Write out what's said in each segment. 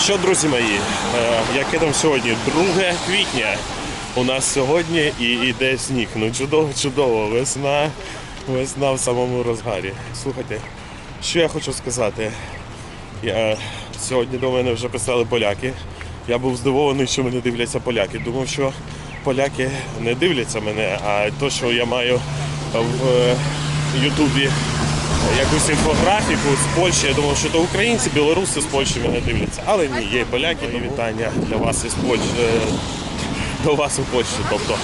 Що, друзі мої, е, яке там сьогодні? 2 квітня. У нас сьогодні і йде сніг. Ну чудово, чудово. Весна, весна в самому розгарі. Слухайте, що я хочу сказати. Я, сьогодні до мене вже писали поляки. Я був здивований, що мене дивляться поляки. Думав, що поляки не дивляться мене, а то, що я маю в е, Ютубі якусь інфографіку з Польщі. Я думав, що то українці, білоруси з Польщі мене дивляться. Але ні, є поляки, і вітання для вас із Польщі. е, До вас у Польщі. Тобто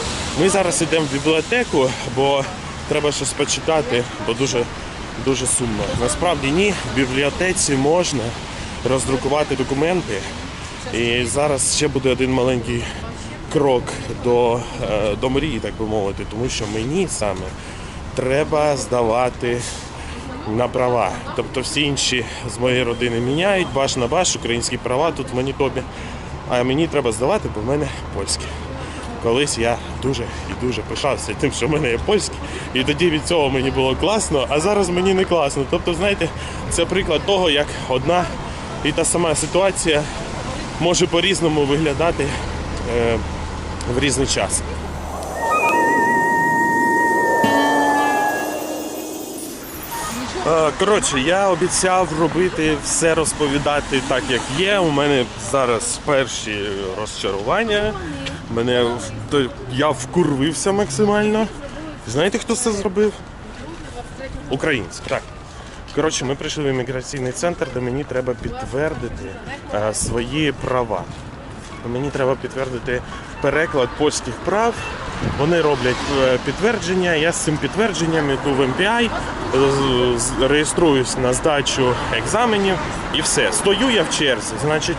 ми зараз йдемо в бібліотеку, бо треба щось почитати, бо дуже, дуже сумно. Насправді ні, в бібліотеці можна роздрукувати документи. І зараз ще буде один маленький крок до, е, до мрії, так би мовити, тому що мені саме треба здавати на права. Тобто всі інші з моєї родини міняють баш на баш, українські права тут в Манітобі. А мені треба здавати, бо в мене польське. Колись я дуже і дуже пишався тим, що в мене є польське, і тоді від цього мені було класно, а зараз мені не класно. Тобто, знаєте, це приклад того, як одна і та сама ситуація може по-різному виглядати е, в різний час. Коротше, я обіцяв робити все розповідати так, як є. У мене зараз перші розчарування. Мене я вкурвився максимально. Знаєте, хто це зробив? Українці. Так. Коротше, ми прийшли в імміграційний центр, де мені треба підтвердити е, свої права. Мені треба підтвердити переклад польських прав. Вони роблять е, підтвердження. Я з цим підтвердженням йду в з- реєструюсь на здачу екзаменів і все. Стою я в черзі. Значить,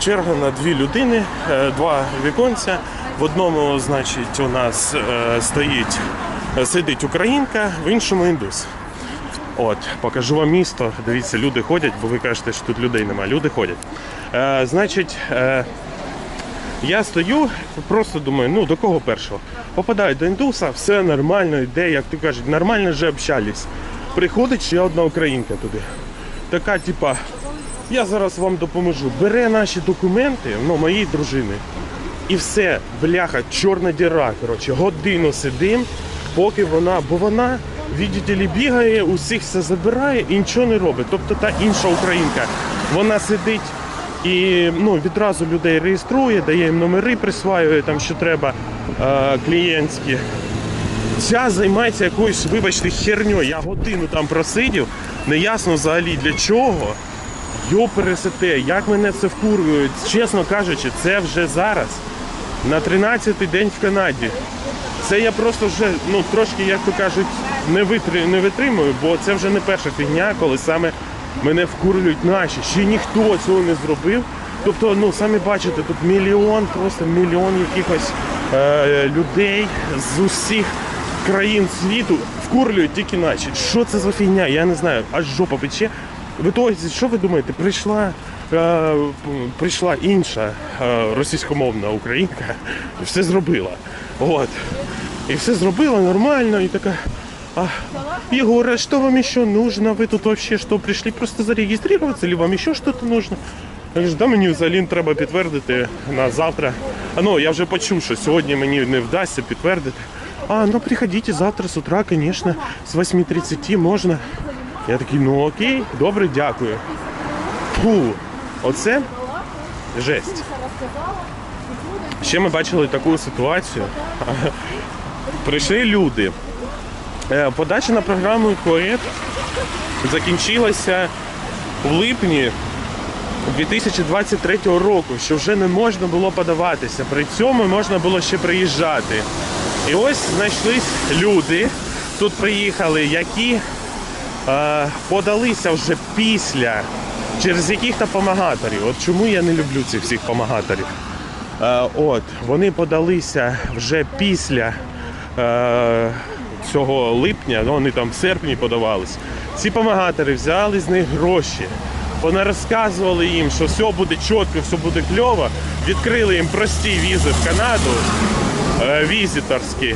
черга на дві людини, е, два віконця. В одному, значить, у нас е, стоїть сидить українка, в іншому індус. От, покажу вам місто. Дивіться, люди ходять, бо ви кажете, що тут людей немає. Люди ходять. Е, значить, е, я стою, просто думаю, ну до кого першого? Попадаю до індуса, все нормально, йде, як ти кажуть, нормально вже общались. Приходить ще одна українка туди. Така, типа, я зараз вам допоможу. Бере наші документи, ну, моєї дружини. І все, бляха, чорна діра. Коротше, годину сидим, поки вона, бо вона, ли, бігає, усіх все забирає і нічого не робить. Тобто та інша українка, вона сидить і ну, відразу людей реєструє, дає їм номери, присваює там, що треба е, клієнтські. Ця займається якоюсь, вибачте, херньою. Я годину там просидів, неясно взагалі для чого. Йо пересете, як мене це вкурюють. Чесно кажучи, це вже зараз. На 13-й день в Канаді. Це я просто вже ну трошки, як то кажуть, не витримую, бо це вже не перша фігня, коли саме мене вкурюють наші. Ще ніхто цього не зробив. Тобто, ну самі бачите, тут мільйон, просто мільйон якихось е, людей з усіх країн світу вкурлюють тільки наші. Що це за фігня? Я не знаю, аж жопа пече. В ітогі, що ви думаєте, прийшла, е, прийшла інша е, російськомовна українка і все зробила. От. І все зробила нормально, і така. А, Егор, а что вам еще нужно? Вы тут вообще что, пришли просто зарегистрироваться, или вам еще что-то нужно? Я кажу, да мені взагалі треба підтвердити на завтра. А ну, я вже почув, що сьогодні мені не вдасться підтвердити. А, ну приходите завтра з утра, конечно, з 8.30 можна. Я такий, ну окей, добре, дякую. Фу, оце жесть. Ще ми бачили таку ситуацію. Прийшли люди. Е, Подача на програму КОЕД закінчилася в липні 2023 року, що вже не можна було подаватися. При цьому можна було ще приїжджати. І ось знайшлись люди, тут приїхали, які е, подалися вже після через яких-то помагаторів. От чому я не люблю цих всіх помагаторів. Е, от, вони подалися вже після е, цього липня, ну, вони там в серпні подавались. Ці помагатори взяли з них гроші. Вони розказували їм, що все буде чітко, все буде кльово. Відкрили їм прості візи в Канаду, е, візиторські,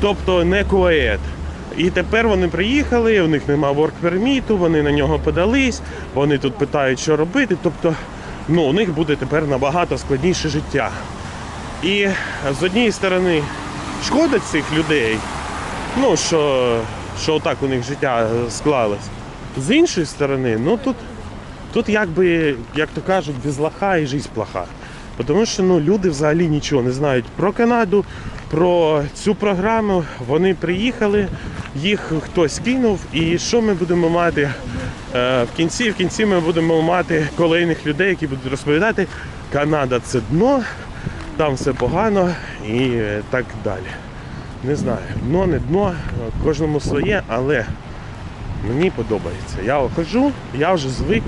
тобто не коед. І тепер вони приїхали, у них нема ворк-перміту, вони на нього подались, вони тут питають, що робити. Тобто ну, у них буде тепер набагато складніше життя. І з однієї сторони шкода цих людей, ну що, що так у них життя склалось. З іншої сторони, ну тут, тут якби, як то кажуть, без лоха і життя плоха. Тому що ну, люди взагалі нічого не знають про Канаду, про цю програму. Вони приїхали, їх хтось кинув. І що ми будемо мати е, в кінці? В кінці ми будемо мати kolejних людей, які будуть розповідати, Канада це дно, там все погано і е, так далі. Не знаю, дно, не дно, кожному своє, але мені подобається. Я хожу, я вже звик.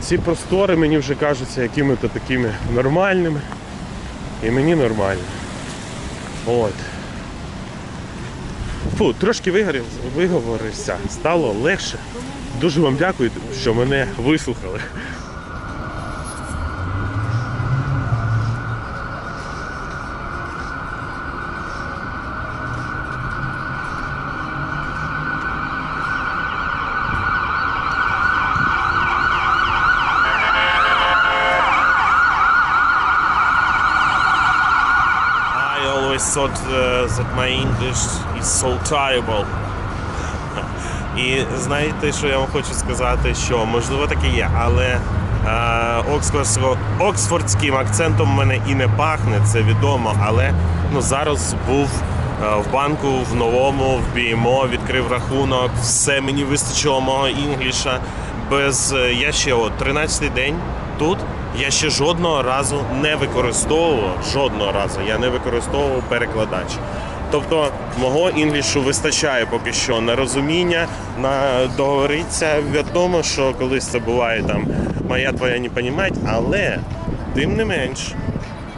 Ці простори мені вже кажуться якими-то такими нормальними. І мені нормально. От. Фу, трошки вигорів, виговорився, стало легше. Дуже вам дякую, що мене вислухали. My English is so terrible. І знаєте, що я вам хочу сказати, що можливо таке є, але е, оксфордсько- оксфордським акцентом в мене і не пахне, це відомо. Але ну, зараз був е, в банку в новому, в BMO, відкрив рахунок, все мені вистачило мого інгліша. Без е, я ще от 13-й день тут. Я ще жодного разу не використовував, жодного разу я не використовував перекладач. Тобто мого інглішу вистачає поки що на розуміння, на договоритися. Відомо, що колись це буває там моя твоя не понімать, але тим не менш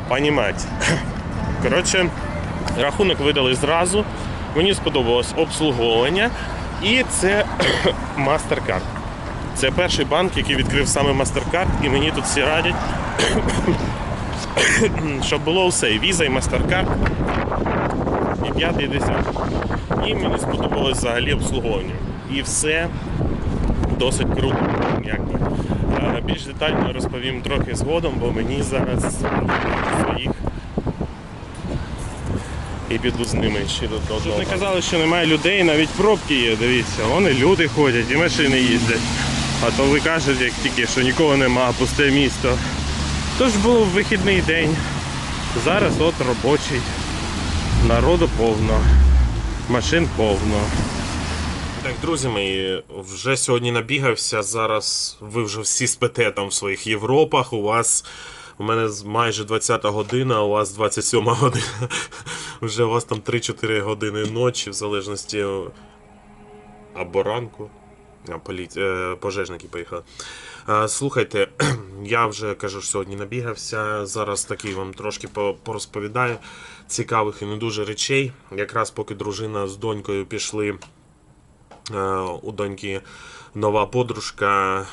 понімать. Коротше, рахунок видали зразу. Мені сподобалось обслуговування, і це MasterCard. Це перший банк, який відкрив саме MasterCard, і мені тут всі радять, щоб було все, Visa, і MasterCard, і 5, і 10. І мені сподобалось взагалі обслуговування. І все досить круто. Якби. Е, Більш детально розповім трохи згодом, бо мені зараз своїх і піду з ними ще до одного. Тут не казали, що немає людей, навіть пробки є, дивіться, вони люди ходять і машини їздять. А то ви кажете, як тільки, що нікого нема, пусте місто. Тож був вихідний день. Зараз от робочий. Народу повно, машин повно. Так, друзі мої, вже сьогодні набігався. Зараз ви вже всі спите там в своїх Європах. У вас у мене майже 20 година, у вас 27 година. Вже у вас там 3-4 години ночі, в залежності або ранку. А, е, пожежники поїхали. Слухайте, я вже кажу, що сьогодні набігався. Зараз такий вам трошки порозповідаю цікавих і не дуже речей. Якраз поки дружина з донькою пішли Е, у доньки нова подружка.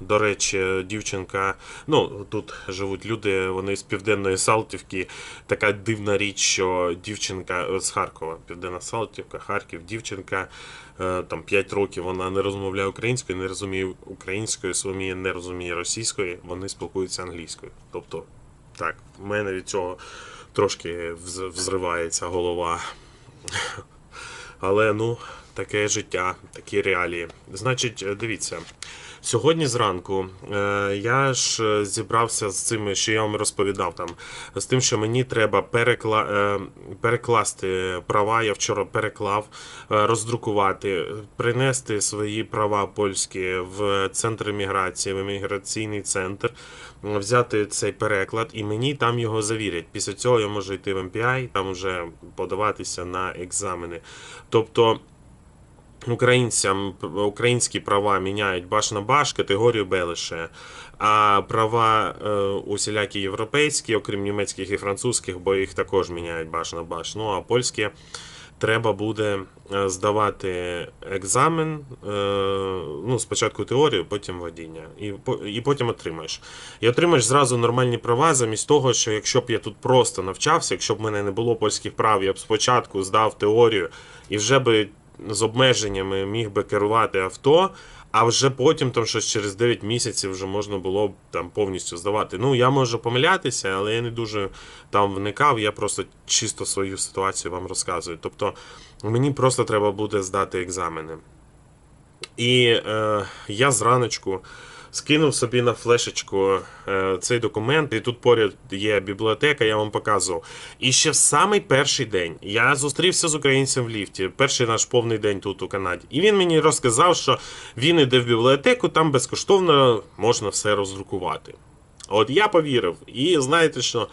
До речі, дівчинка. Ну, тут живуть люди, вони з південної Салтівки. Така дивна річ, що дівчинка з Харкова, Південна Салтівка, Харків, дівчинка е, там 5 років вона не розмовляє українською, не розуміє українською, Соломія не розуміє російської, вони спілкуються англійською. Тобто, так, в мене від цього трошки взривається голова. Але ну, таке життя, такі реалії. Значить, дивіться. Сьогодні зранку е, я ж е, зібрався з цим, що я вам розповідав там, з тим, що мені треба перекла... е, перекласти права. Я вчора переклав, роздрукувати, принести свої права польські в центр міграції, в імміграційний центр, взяти цей переклад, і мені там його завірять. Після цього я можу йти в MPI, там вже подаватися на екзамени. Тобто українцям українські права міняють баш на баш, категорію Б лише. А права е, усілякі європейські, окрім німецьких і французьких, бо їх також міняють баш на баш. Ну а польські треба буде е, здавати екзамен. Е, ну, спочатку теорію, потім водіння. І, і потім отримаєш. І отримаєш зразу нормальні права, замість того, що якщо б я тут просто навчався, якщо б в мене не було польських прав, я б спочатку здав теорію і вже би з обмеженнями міг би керувати авто, А вже потім, там щось через 9 місяців вже можна було там повністю здавати. Ну, я можу помилятися, але я не дуже там вникав, я просто чисто свою ситуацію вам розказую. Тобто мені просто треба буде здати екзамени. І е, я зраночку скинув собі на флешечку е, цей документ, і тут поряд є бібліотека, я вам показував. І ще в самий перший день я зустрівся з українцем в ліфті, перший наш повний день тут у Канаді. І він мені розказав, що він іде в бібліотеку, там безкоштовно можна все роздрукувати. От я повірив. І знаєте що?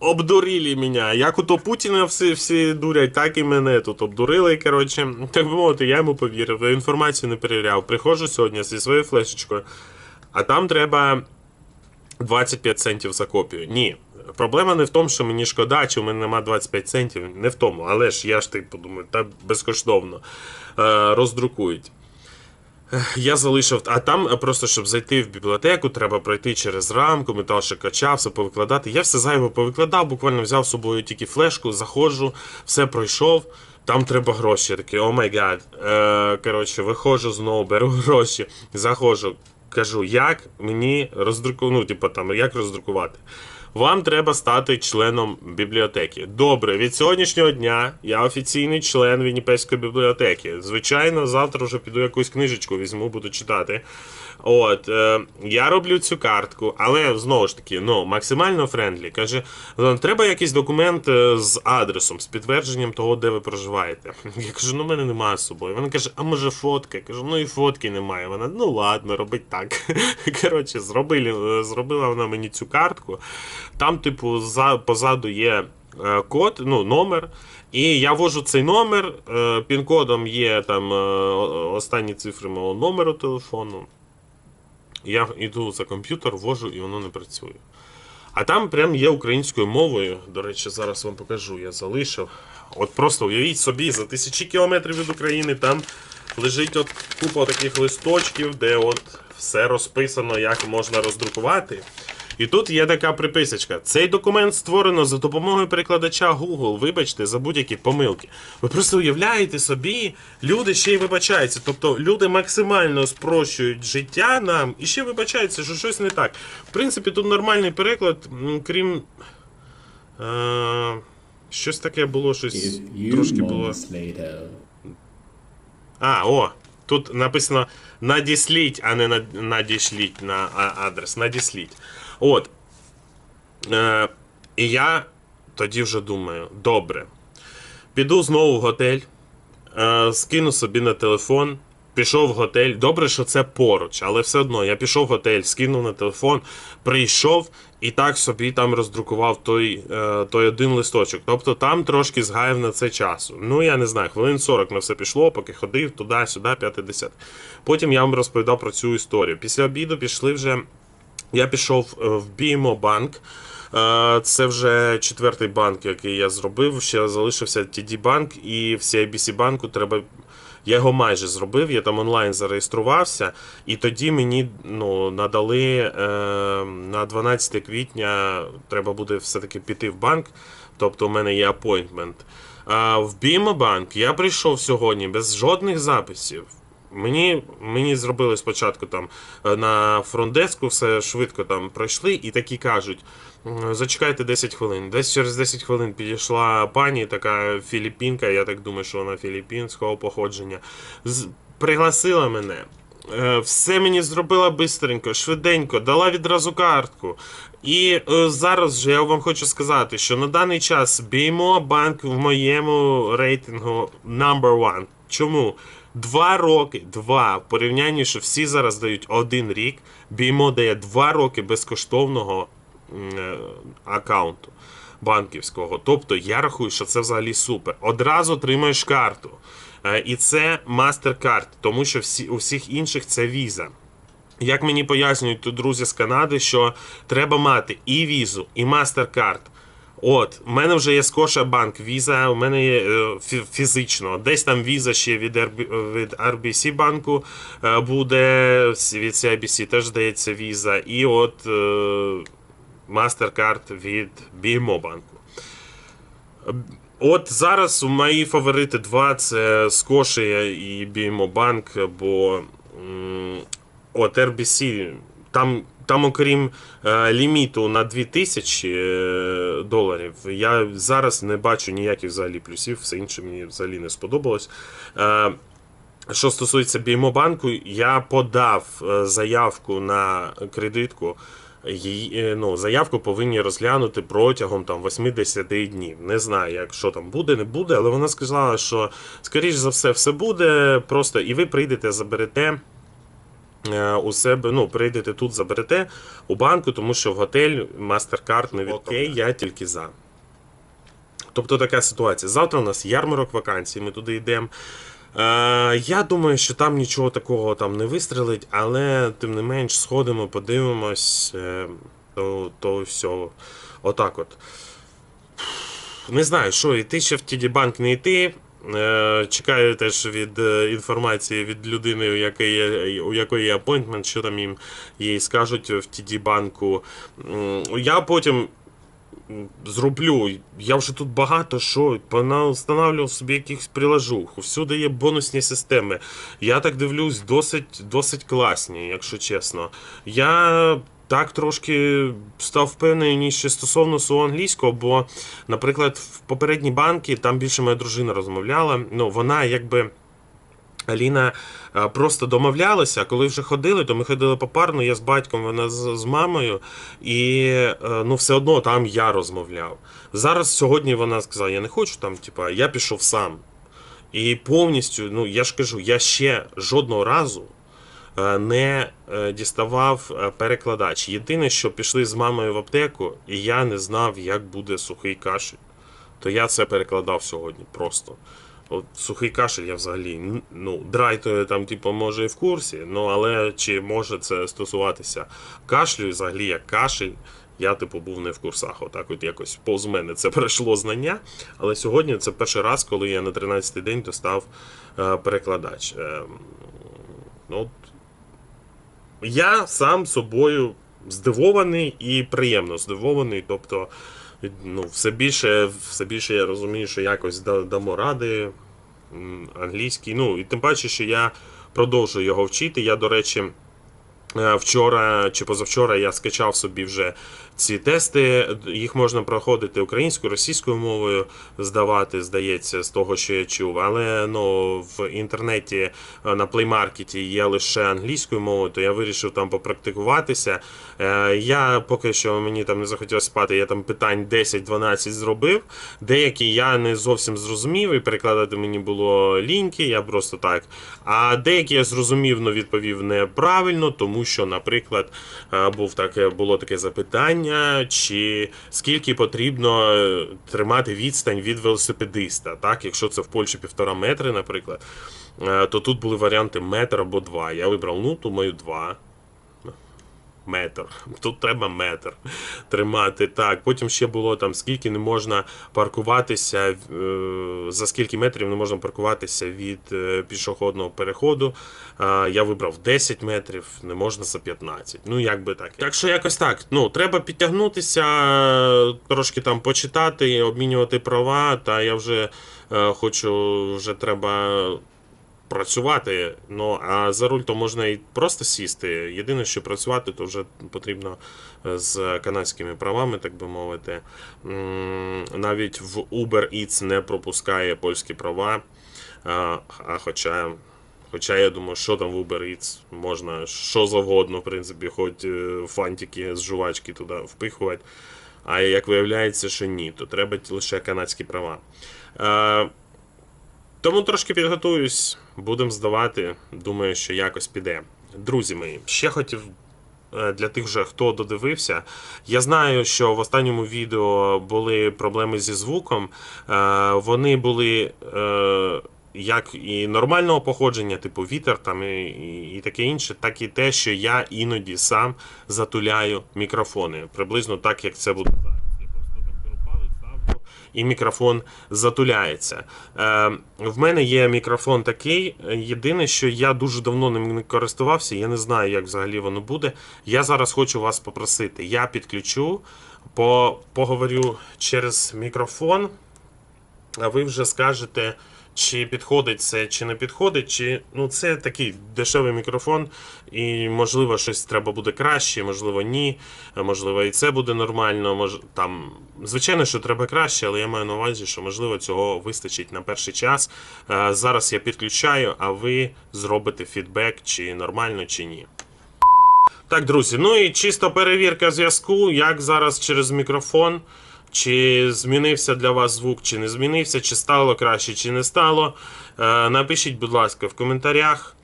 Обдурили мене. Як ото Путіна всі, всі дурять, так і мене тут обдурили. Коротше, так би мовити, я йому повірив, інформацію не перевіряв. Приходжу сьогодні зі своєю флешечкою, а там треба 25 центів за копію. Ні. Проблема не в тому, що мені шкода, чи в мене нема 25 центів. Не в тому. Але ж я ж типу думаю, та безкоштовно е, роздрукують. Я залишив, а там просто, щоб зайти в бібліотеку, треба пройти через рамку, метал металшикача, все повикладати. Я все зайве повикладав, буквально взяв з собою тільки флешку, заходжу, все пройшов. Там треба гроші. Такий, о май гад. Е, Коротше, виходжу знову, беру гроші, заходжу, кажу, як мені роздрукувати, ну, типу, там, як роздрукувати. Вам треба стати членом бібліотеки. Добре, від сьогоднішнього дня я офіційний член Вінніпецької бібліотеки. Звичайно, завтра вже піду якусь книжечку візьму, буду читати. От, е, я роблю цю картку, але знову ж таки, ну, максимально френдлі. Каже, «Ну, треба якийсь документ е, з адресом, з підтвердженням того, де ви проживаєте. Я кажу, ну в мене немає з собою. Вона каже, а може фотка? Я кажу, ну і фотки немає. Вона, ну ладно, робить так. Коротше, зробили, зробила вона мені цю картку. Там, типу, за, позаду є е, код, ну, номер. І я ввожу цей номер. е, Пін-кодом є там е, останні цифри мого номеру телефону. Я йду за комп'ютер, ввожу і воно не працює. А там прям є українською мовою. До речі, зараз вам покажу, я залишив. От просто уявіть собі, за тисячі кілометрів від України там лежить от купа таких листочків, де от все розписано, як можна роздрукувати. І тут є така приписочка. Цей документ створено за допомогою перекладача Google. Вибачте за будь-які помилки. Ви просто уявляєте собі, люди ще й вибачаються. Тобто люди максимально спрощують життя нам і ще вибачаються, що щось не так. В принципі, тут нормальний переклад, крім. Е, щось таке було, щось трошки було. А, о, тут написано надісліть, а не над- надішліть на адрес. Надісліть. От. Е, і я тоді вже думаю, добре. Піду знову в готель, е, скину собі на телефон, пішов в готель. Добре, що це поруч, але все одно я пішов в готель, скинув на телефон, прийшов і так собі там роздрукував той, е, той один листочок. Тобто там трошки згаяв на це часу. Ну, я не знаю, хвилин 40 на все пішло, поки ходив туди, сюди, 5-10. Потім я вам розповідав про цю історію. Після обіду пішли вже. Я пішов е, в BMO банк. Е, Це вже четвертий банк, який я зробив. Ще залишився TD банк і в CIBC банку треба. Я його майже зробив, я там онлайн зареєструвався, і тоді мені ну, надали е, на 12 квітня треба буде все-таки піти в банк. Тобто у мене є апойнтмент. А в BMO банк я прийшов сьогодні без жодних записів. Мені, мені зробили спочатку там е, на фронтдеску, все швидко там пройшли, і такі кажуть: зачекайте 10 хвилин. Десь через 10 хвилин підійшла пані, така філіппінка, я так думаю, що вона філіппінського походження. Пригласила мене. Е, Все мені зробила бистренько, швиденько, дала відразу картку. І е, зараз же я вам хочу сказати, що на даний час BMO банк в моєму рейтингу number one. Чому? Два роки, два в порівнянні, що всі зараз дають один рік. BMO дає два роки безкоштовного е, аккаунту банківського. Тобто я рахую, що це взагалі супер. Одразу отримаєш карту. Е, І це MasterCard, тому що всі, у всіх інших це віза. Як мені пояснюють друзі з Канади, що треба мати і візу, і MasterCard. От, у мене вже є Scotia Bank віза, у мене є е, фізично. Десь там віза ще від, від RBC банку е, буде, від CIBC теж здається віза. І от е, MasterCard від BMO банку. От зараз мої фаворити два це Scotia і BMO Bank, бо от RBC, там, там окрім е, ліміту на 2000 е, доларів, я зараз не бачу ніяких взагалі плюсів, все інше мені взагалі не сподобалось. Е, що стосується BMO банку, я подав е, заявку на кредитку. Її, е, ну, заявку повинні розглянути протягом там 80 днів. Не знаю, як що там буде, не буде, але вона сказала, що скоріш за все, все буде просто, і ви прийдете, заберете. Е, У себе, ну, прийдете тут, заберете у банку, тому що в готель MasterCard не від Окей, я тільки за. Тобто така ситуація. Завтра у нас ярмарок вакансій, ми туди йдемо. Е, я думаю, що там нічого такого там не вистрелить, але тим не менш сходимо, подивимось, е, то, то все. Отак от. Не знаю, що йти ще в TD Банк не йти. Е, Чекаю теж від е, інформації від людини, у якої у якої є апойнтмент, що там їм їй скажуть в TD банку. Я потім зроблю. Я вже тут багато що встановлював собі якихось приложух. Всюди є бонусні системи. Я так дивлюсь, досить, досить класні, якщо чесно. Я так трошки став впевнений ще стосовно свого англійського, бо, наприклад, в попередній банки там більше моя дружина розмовляла. Ну, вона якби. Аліна е, просто домовлялася, коли вже ходили, то ми ходили попарно, я з батьком, вона з, з мамою, і е, ну, все одно там я розмовляв. Зараз сьогодні вона сказала, я не хочу там, типа, я пішов сам. І повністю, ну я ж кажу, я ще жодного разу не е, діставав е, перекладач. Єдине, що пішли з мамою в аптеку, і я не знав, як буде сухий кашель. То я це перекладав сьогодні просто. От сухий кашель я взагалі ну, драй то там, типу, може і в курсі, ну але чи може це стосуватися кашлю, і взагалі як кашель, я типу був не в курсах. Отак от якось повз мене це пройшло знання. Але сьогодні це перший раз, коли я на 13-й день достав е, перекладач. Е, ну, я сам собою здивований і приємно здивований. Тобто, ну, все більше, все більше я розумію, що якось дамо ради англійський. Ну, і тим паче, що я продовжую його вчити. Я, до речі, вчора чи позавчора я скачав собі вже ці тести. Їх можна проходити українською, російською мовою, здавати, здається, з того, що я чув. Але ну, в інтернеті е, на Market є лише англійською мовою, то я вирішив там попрактикуватися. Е, Я поки що мені там не захотілося спати, я там питань 10-12 зробив. Деякі я не зовсім зрозумів, і перекладати мені було ліньки, я просто так. А деякі я зрозумів, але відповів неправильно, тому що, наприклад, е, був таке, було таке запитання, чи скільки потрібно е, тримати відстань від велосипедиста, так? якщо це в Польщі півтора метри, наприклад, е, то тут були варіанти метр або два. Я вибрав, ну, думаю, два метр. Тут треба метр тримати. Так, потім ще було там скільки не можна паркуватися, е, за скільки метрів не можна паркуватися від е, пішохідного переходу. Е, Я вибрав 10 метрів, не можна за 15. Ну, як би так. Так що якось так. Ну, треба підтягнутися, трошки там почитати, обмінювати права. Та я вже хочу, вже треба працювати. Ну а за руль то можна і просто сісти. Єдине, що працювати, то вже потрібно е, з канадськими правами, так би мовити. Навіть в Uber Eats не пропускає польські права. А, а хоча. Хоча я думаю, що там в Uber Eats можна що завгодно, в принципі, хоч е, фантики з жувачки туди впихувати. А як виявляється, що ні, то треба лише канадські права. Тому трошки підготуюсь, будемо здавати. Думаю, що якось піде. Друзі мої, ще хотів е, для тих, же, хто додивився. Я знаю, що в останньому відео були проблеми зі звуком. Е, Вони були. е, Як і нормального походження, типу вітер там і таке інше, так і те, що я іноді сам затуляю мікрофони. Приблизно так, як це буде зараз. Я просто так беру палець, ставлю, і мікрофон затуляється. Е, в мене є мікрофон такий. Єдине, що я дуже давно ним не користувався, я не знаю, як взагалі воно буде. Я зараз хочу вас попросити. Я підключу, по, поговорю через мікрофон, а ви вже скажете, чи підходить це, чи не підходить, чи ну це такий дешевий мікрофон, і можливо щось треба буде краще, можливо, ні. Можливо, і це буде нормально. Мож там звичайно, що треба краще, але я маю на увазі, що можливо цього вистачить на перший час. Е, Зараз я підключаю, а ви зробите фідбек, чи нормально, чи ні. Так, друзі, ну і чисто перевірка зв'язку, як зараз через мікрофон. Чи змінився для вас звук, чи не змінився, чи стало краще, чи не стало. Е, напишіть, будь ласка, в коментарях.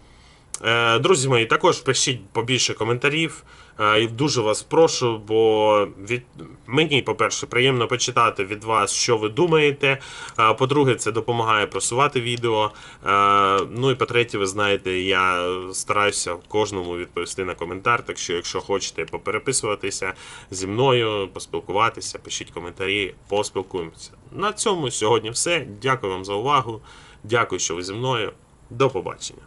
Е, Друзі мої, також пишіть побільше коментарів. Е, І дуже вас прошу, бо від мені, по-перше, приємно почитати від вас, що ви думаєте. По-друге, це допомагає просувати відео. Е, Ну і по-третє, ви знаєте, я стараюся кожному відповісти на коментар. Так що, якщо хочете попереписуватися зі мною, поспілкуватися, пишіть коментарі, поспілкуємося. На цьому сьогодні все. Дякую вам за увагу. Дякую, що ви зі мною. До побачення.